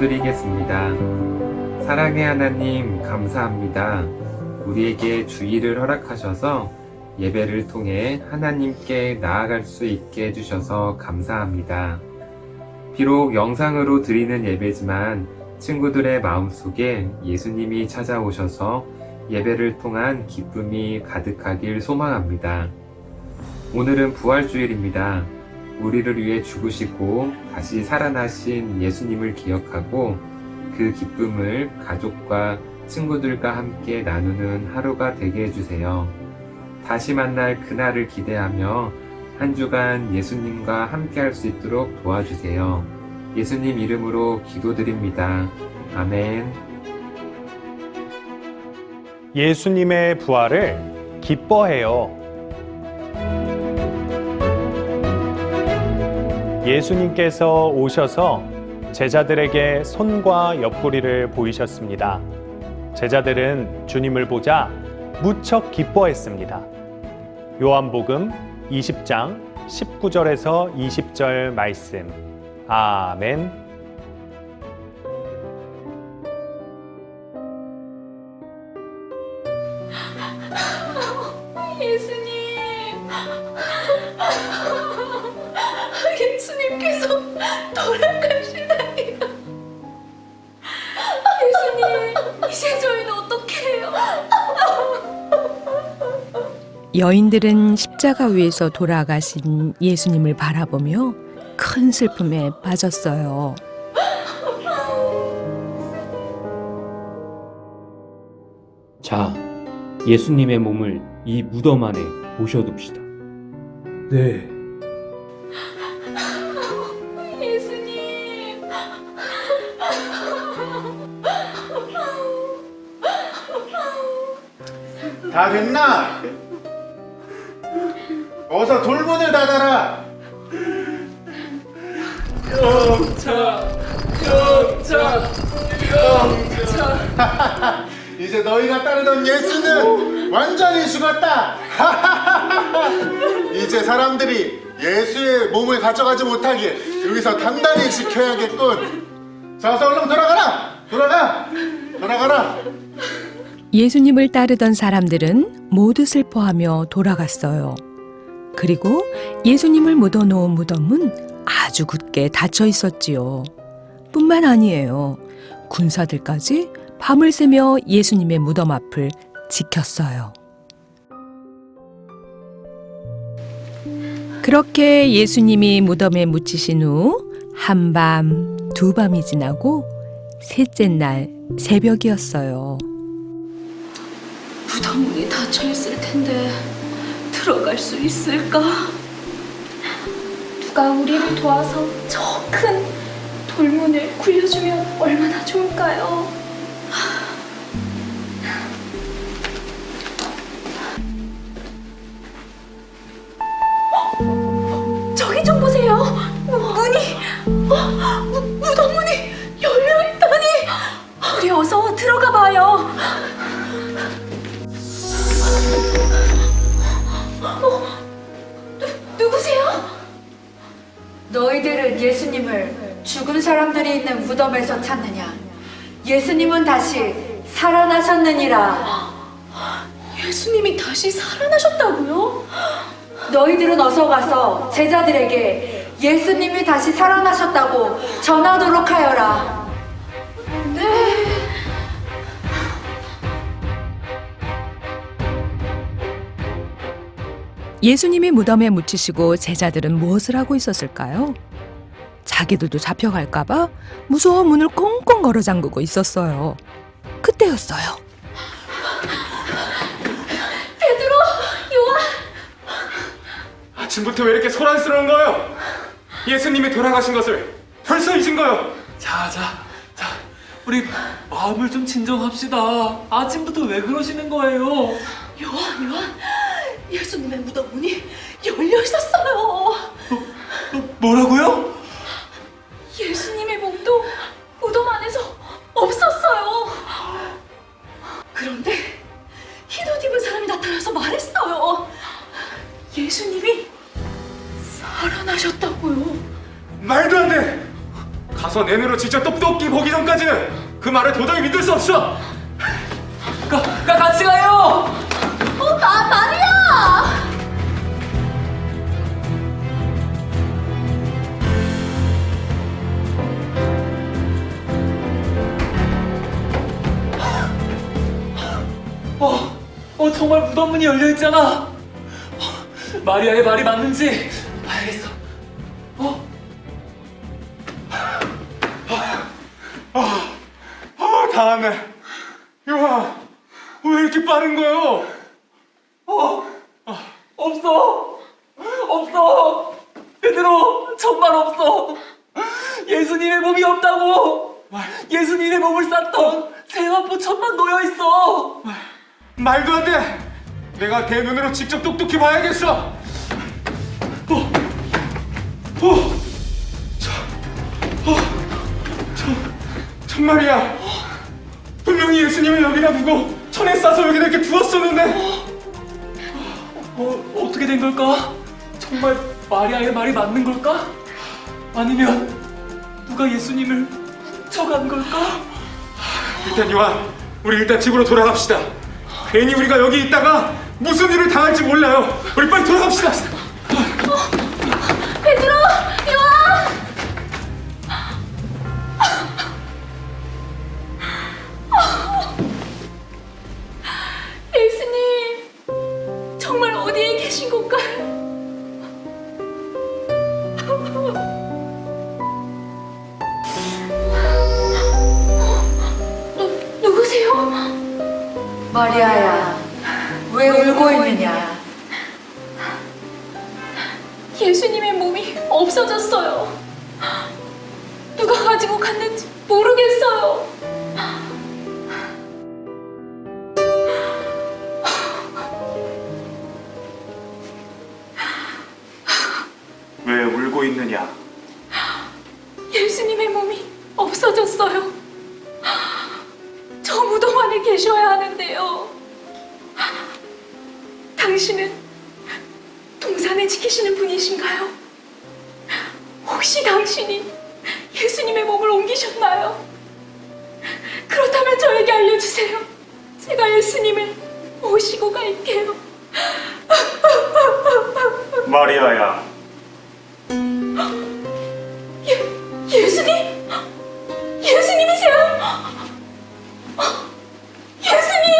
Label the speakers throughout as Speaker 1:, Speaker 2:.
Speaker 1: 기도드리겠습니다. 사랑의 하나님, 감사합니다. 우리에게 주의를 허락하셔서 예배를 통해 하나님께 나아갈 수 있게 해주셔서 감사합니다. 비록 영상으로 드리는 예배지만 친구들의 마음속에 예수님이 찾아오셔서 예배를 통한 기쁨이 가득하길 소망합니다. 오늘은 부활주일입니다. 우리를 위해 죽으시고 다시 살아나신 예수님을 기억하고 그 기쁨을 가족과 친구들과 함께 나누는 하루가 되게 해주세요. 다시 만날 그날을 기대하며 한 주간 예수님과 함께 할 수 있도록 도와주세요. 예수님 이름으로 기도드립니다. 아멘.
Speaker 2: 예수님의 부활을 기뻐해요. 예수님께서 오셔서 제자들에게 손과 옆구리를 보이셨습니다. 제자들은 주님을 보자 무척 기뻐했습니다. 요한복음 20장 19절에서 20절 말씀. 아멘.
Speaker 3: 여인들은 십자가 위에서 돌아가신 예수님을 바라보며 큰 슬픔에 빠졌어요.
Speaker 4: 자, 예수님의 몸을 이 무덤 안에 모셔둡시다.
Speaker 5: 네.
Speaker 6: 예수님.
Speaker 5: 다 됐나? 어서 돌문을 닫아라. 영차, 영차, 영차. 이제 너희가 따르던 예수는 완전히 죽었다. 이제 사람들이 예수의 몸을 가져가지 못하게 여기서 단단히 지켜야겠군. 자, 어서 얼른 돌아가라. 돌아가. 돌아가라.
Speaker 3: 예수님을 따르던 사람들은 모두 슬퍼하며 돌아갔어요. 그리고 예수님을 묻어놓은 무덤은 아주 굳게 닫혀 있었지요. 뿐만 아니에요. 군사들까지 밤을 새며 예수님의 무덤 앞을 지켰어요. 그렇게 예수님이 무덤에 묻히신 후 한밤, 두 밤이 지나고 셋째 날 새벽이었어요.
Speaker 6: 무덤문이 닫혀 있을 텐데 들어갈 수 있을까? 누가 우리를 도와서 저 큰 돌문을 굴려주면 얼마나 좋을까요?
Speaker 7: 예수님을 죽은 사람들이 있는 무덤에서 찾느냐? 예수님은 다시 살아나셨느니라.
Speaker 6: 예수님이 다시 살아나셨다고요?
Speaker 7: 너희들은 어서 가서 제자들에게 예수님이 다시 살아나셨다고 전하도록 하여라.
Speaker 3: 예수님이 무덤에 묻히시고 제자들은 무엇을 하고 있었을까요? 자기들도 잡혀갈까봐 무서운 문을 꽁꽁 걸어 잠그고 있었어요. 그때였어요.
Speaker 6: 베드로, 요한,
Speaker 8: 아침부터 왜 이렇게 소란스러운 거요? 예수님이 돌아가신 것을 벌써 잊은 거요?
Speaker 9: 자, 자, 자, 우리 마음을 좀 진정합시다. 아침부터 왜 그러시는 거예요?
Speaker 6: 요한, 요한, 예수님의 무덤 문이 열려 있었어요.
Speaker 9: 뭐라고요? 말도 안 돼! 가서 내 눈으로 직접 똑똑히 보기 전까지는 그 말을 도저히 믿을 수 없어! 가, 가 같이 가요!
Speaker 6: 어, 마, 마리아!
Speaker 9: 어, 어 정말 무덤 문이 열려 있잖아. 어, 마리아의 말이 맞는지 봐야겠어. 어? 아, 아, 다음에 유아, 왜 이렇게 빠른 거요? 어, 아, 없어, 없어. 베드로 정말 없어. 예수님의 몸이 없다고. 예수님의 몸을 쌌던 세마포 천만 놓여 있어. 말도 안 돼! 내가 내 눈으로 직접 똑똑히 봐야겠어! 어! 어! 저, 어! 저, 정말이야! 분명히 예수님을 여기다 두고 천에 싸서 여기다 이렇게 두었었는데 어, 어떻게 된 걸까? 정말 마리아의 말이 맞는 걸까? 아니면 누가 예수님을 훔쳐간 걸까? 일단 요한, 우리 일단 집으로 돌아갑시다. 괜히 우리가 여기 있다가 무슨 일을 당할지 몰라요. 우리 빨리 돌아갑시다.
Speaker 6: 예수님의 몸이 없어졌어요. 누가 가지고 갔는지 모르겠어요. 예, 예수님? 예수님이세요? 예수님!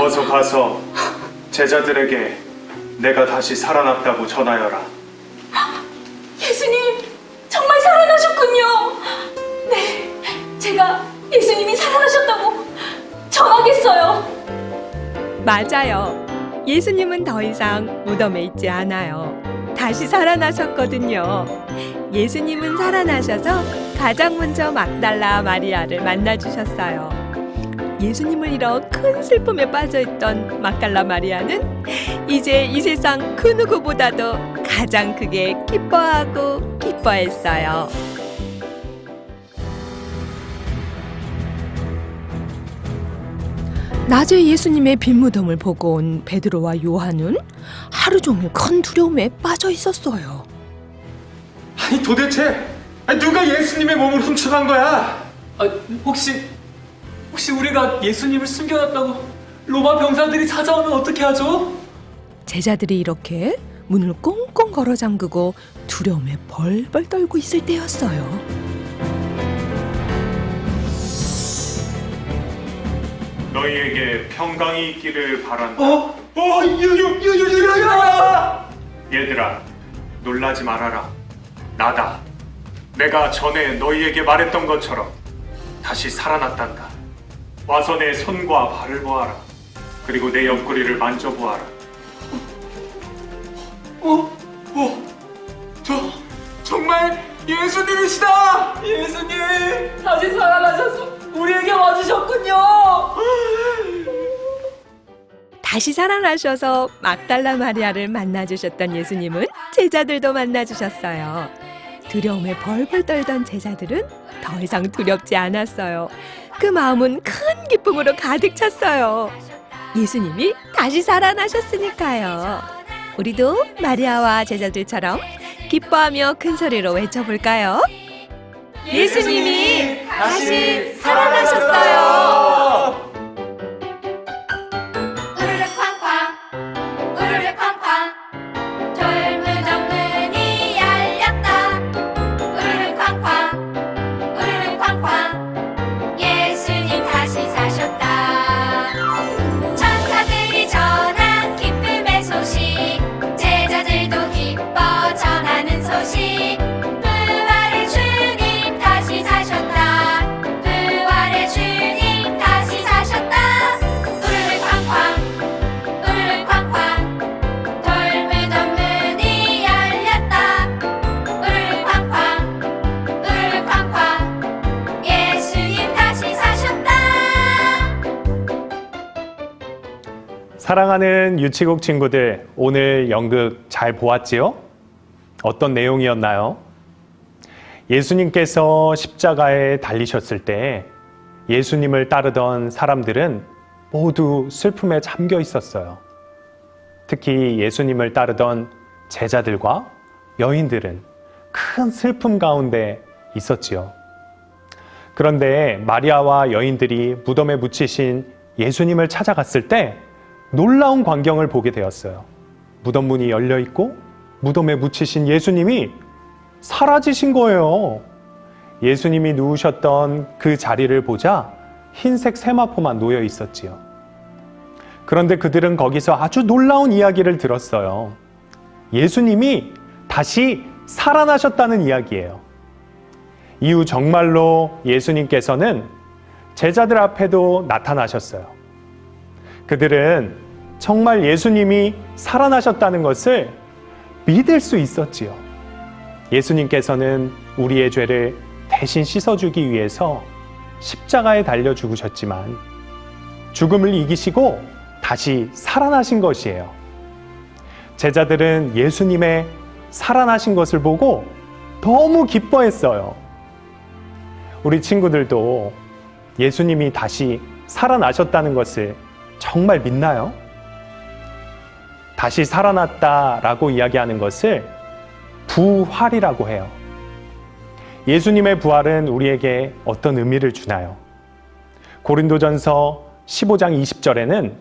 Speaker 10: 어서 가서 제자들에게 내가 다시 살아났다고 전하여라.
Speaker 6: 예수님 정말 살아나셨군요. 네, 제가 예수님이 살아나셨다고 전하겠어요.
Speaker 11: 맞아요. 예수님은 더 이상 무덤에 있지 않아요. 다시 살아나셨거든요. 예수님은 살아나셔서 가장 먼저 막달라 마리아를 만나주셨어요. 예수님을 잃어 큰 슬픔에 빠져있던 막달라 마리아는 이제 이 세상 그 누구보다도 가장 크게 기뻐하고 기뻐했어요. 낮에 예수님의 빈 무덤을 보고 온 베드로와 요한은 하루 종일 큰 두려움에 빠져 있었어요.
Speaker 9: 아니 도대체 아니, 누가 예수님의 몸을 훔쳐간 거야? 아, 혹시 혹시 우리가 예수님을 숨겨놨다고 로마 병사들이 찾아오면 어떻게 하죠?
Speaker 11: 제자들이 이렇게 문을 꽁꽁 걸어 잠그고 두려움에 벌벌 떨고 있을 때였어요.
Speaker 10: 너희에게 평강이 있기를 바란다.
Speaker 9: 어? 어? 유유 유유유야!
Speaker 10: 얘들아, 놀라지 말아라. 나다. 내가 전에 너희에게 말했던 것처럼 다시 살아났단다. 와서 내 손과 발을 보아라. 그리고 내 옆구리를 만져보아라.
Speaker 9: 어? 어? 저 정말 예수님이시다! 예수님! 다시 살아나셔서 우리에게 와주셨군요!
Speaker 11: 다시 살아나셔서 막달라 마리아를 만나주셨던 예수님은 제자들도 만나주셨어요. 두려움에 벌벌 떨던 제자들은 더 이상 두렵지 않았어요. 그 마음은 큰 기쁨으로 가득 찼어요. 예수님이 다시 살아나셨으니까요. 우리도 마리아와 제자들처럼 기뻐하며 큰 소리로 외쳐볼까요? 예수님이 다시 살아나셨어요.
Speaker 2: 사랑하는 유치국 친구들, 오늘 연극 잘 보았지요? 어떤 내용이었나요? 예수님께서 십자가에 달리셨을 때 예수님을 따르던 사람들은 모두 슬픔에 잠겨 있었어요. 특히 예수님을 따르던 제자들과 여인들은 큰 슬픔 가운데 있었지요. 그런데 마리아와 여인들이 무덤에 묻히신 예수님을 찾아갔을 때 놀라운 광경을 보게 되었어요. 무덤 문이 열려 있고 무덤에 묻히신 예수님이 사라지신 거예요. 예수님이 누우셨던 그 자리를 보자 흰색 세마포만 놓여 있었지요. 그런데 그들은 거기서 아주 놀라운 이야기를 들었어요. 예수님이 다시 살아나셨다는 이야기예요. 이후 정말로 예수님께서는 제자들 앞에도 나타나셨어요. 그들은 정말 예수님이 살아나셨다는 것을 믿을 수 있었지요. 예수님께서는 우리의 죄를 대신 씻어주기 위해서 십자가에 달려 죽으셨지만 죽음을 이기시고 다시 살아나신 것이에요. 제자들은 예수님의 살아나신 것을 보고 너무 기뻐했어요. 우리 친구들도 예수님이 다시 살아나셨다는 것을 정말 믿나요? 다시 살아났다라고 이야기하는 것을 부활이라고 해요. 예수님의 부활은 우리에게 어떤 의미를 주나요? 고린도전서 15장 20절에는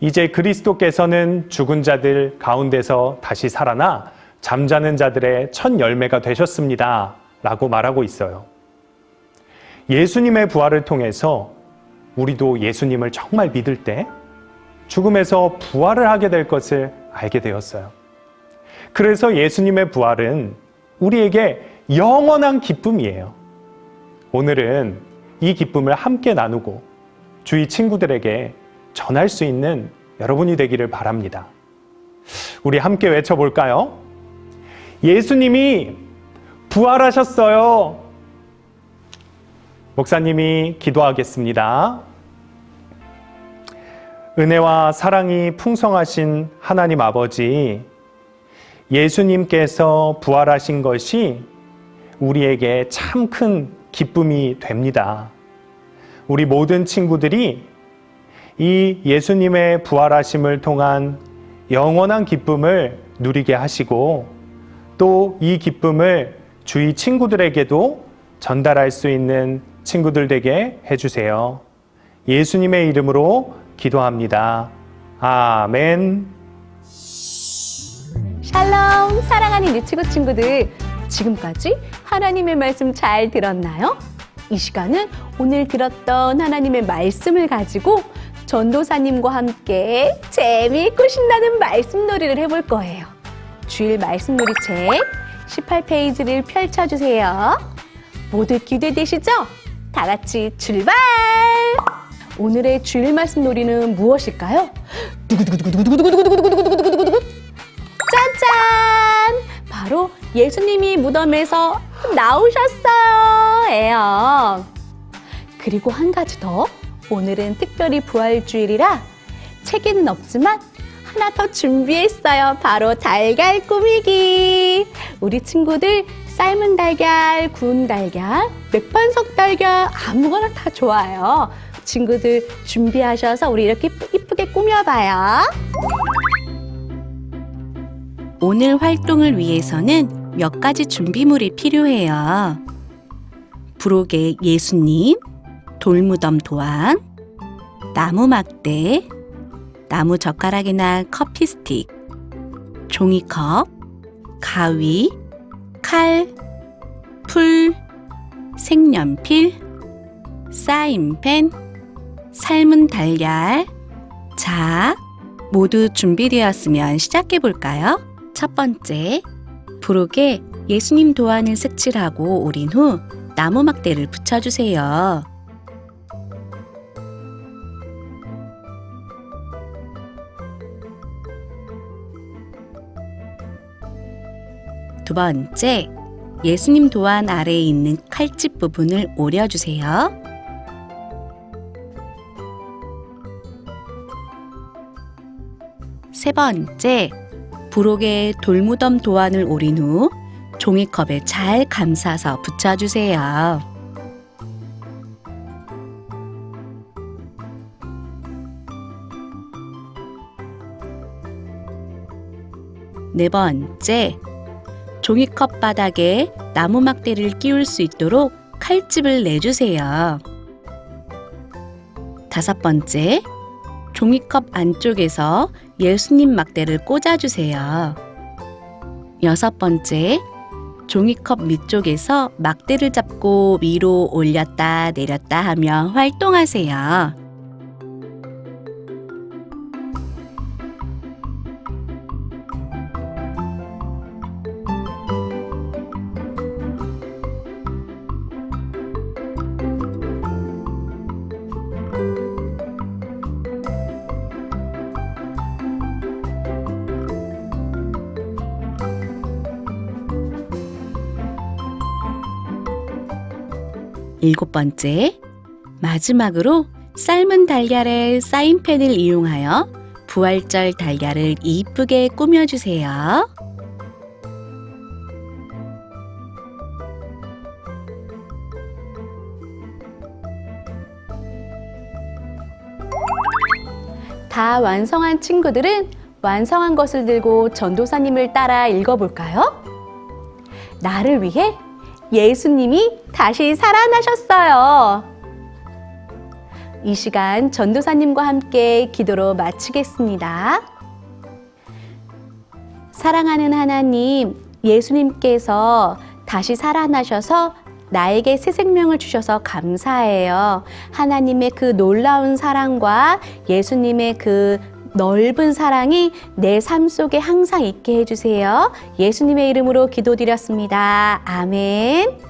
Speaker 2: 이제 그리스도께서는 죽은 자들 가운데서 다시 살아나 잠자는 자들의 첫 열매가 되셨습니다. 라고 말하고 있어요. 예수님의 부활을 통해서 우리도 예수님을 정말 믿을 때 죽음에서 부활을 하게 될 것을 알게 되었어요. 그래서 예수님의 부활은 우리에게 영원한 기쁨이에요. 오늘은 이 기쁨을 함께 나누고 주위 친구들에게 전할 수 있는 여러분이 되기를 바랍니다. 우리 함께 외쳐볼까요? 예수님이 부활하셨어요. 목사님이 기도하겠습니다. 은혜와 사랑이 풍성하신 하나님 아버지, 예수님께서 부활하신 것이 우리에게 참 큰 기쁨이 됩니다. 우리 모든 친구들이 이 예수님의 부활하심을 통한 영원한 기쁨을 누리게 하시고 또 이 기쁨을 주위 친구들에게도 전달할 수 있는 친구들 되게 해주세요. 예수님의 이름으로 기도합니다. 아멘.
Speaker 12: 샬롬 사랑하는 유치부 친구들 지금까지 하나님의 말씀 잘 들었나요? 이 시간은 오늘 들었던 하나님의 말씀을 가지고 전도사님과 함께 재미있고 신나는 말씀놀이를 해볼 거예요. 주일 말씀놀이 책 18페이지를 펼쳐주세요. 모두 기대되시죠? 다 같이 출발! 오늘의 주일 말씀 놀이는 무엇일까요? 두구두구두구두구두구두구두구두구두구두구두구 짜잔! 바로 예수님이 무덤에서 나오셨어요. 에요. 그리고 한 가지 더. 오늘은 특별히 부활주일이라 책에는 없지만 하나 더 준비했어요. 바로 달걀 꾸미기. 우리 친구들 삶은 달걀, 구운 달걀, 맥반석 달걀 아무거나 다 좋아요. 친구들 준비하셔서 우리 이렇게 이쁘게 꾸며봐요. 오늘 활동을 위해서는 몇 가지 준비물이 필요해요. 부록의 예수님, 돌무덤 도안, 나무 막대, 나무 젓가락이나 커피 스틱, 종이컵, 가위, 칼, 풀, 색연필, 사인펜, 삶은 달걀. 자, 모두 준비되었으면 시작해 볼까요? 첫 번째, 부록에 예수님 도안을 색칠하고 오린 후 나무 막대를 붙여주세요. 두 번째, 예수님 도안 아래에 있는 칼집 부분을 오려주세요. 세 번째, 부록에 돌무덤 도안을 오린 후 종이컵에 잘 감싸서 붙여주세요. 네 번째, 종이컵 바닥에 나무 막대를 끼울 수 있도록 칼집을 내주세요. 다섯 번째, 종이컵 안쪽에서 예수님 막대를 꽂아주세요. 여섯 번째, 종이컵 밑쪽에서 막대를 잡고 위로 올렸다 내렸다 하며 활동하세요. 일곱 번째, 마지막으로 삶은 달걀에 사인펜을 이용하여 부활절 달걀을 이쁘게 꾸며주세요. 다 완성한 친구들은 완성한 것을 들고 전도사님을 따라 읽어볼까요? 나를 위해 예수님이 다시 살아나셨어요. 이 시간 전도사님과 함께 기도로 마치겠습니다. 사랑하는 하나님, 예수님께서 다시 살아나셔서 나에게 새 생명을 주셔서 감사해요. 하나님의 그 놀라운 사랑과 예수님의 그 넓은 사랑이 내 삶 속에 항상 있게 해주세요. 예수님의 이름으로 기도드렸습니다.
Speaker 13: 아멘.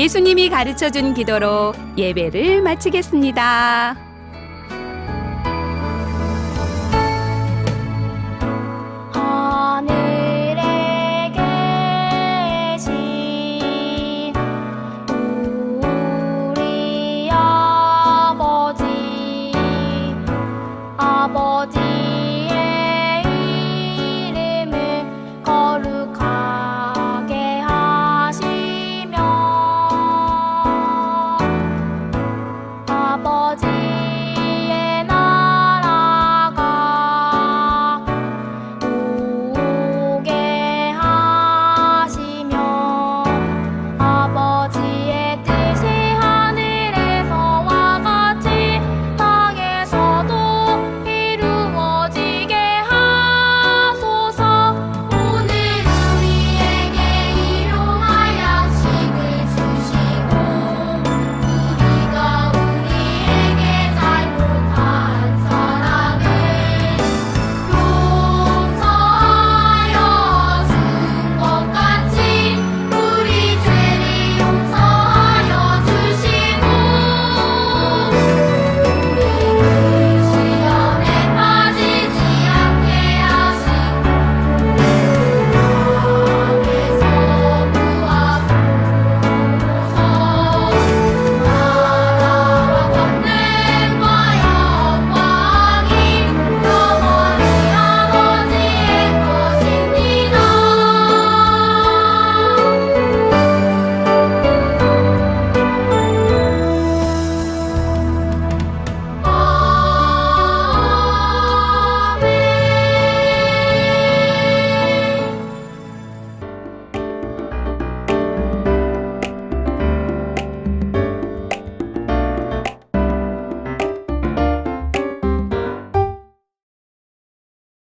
Speaker 11: 예수님이 가르쳐 준 기도로 예배를 마치겠습니다.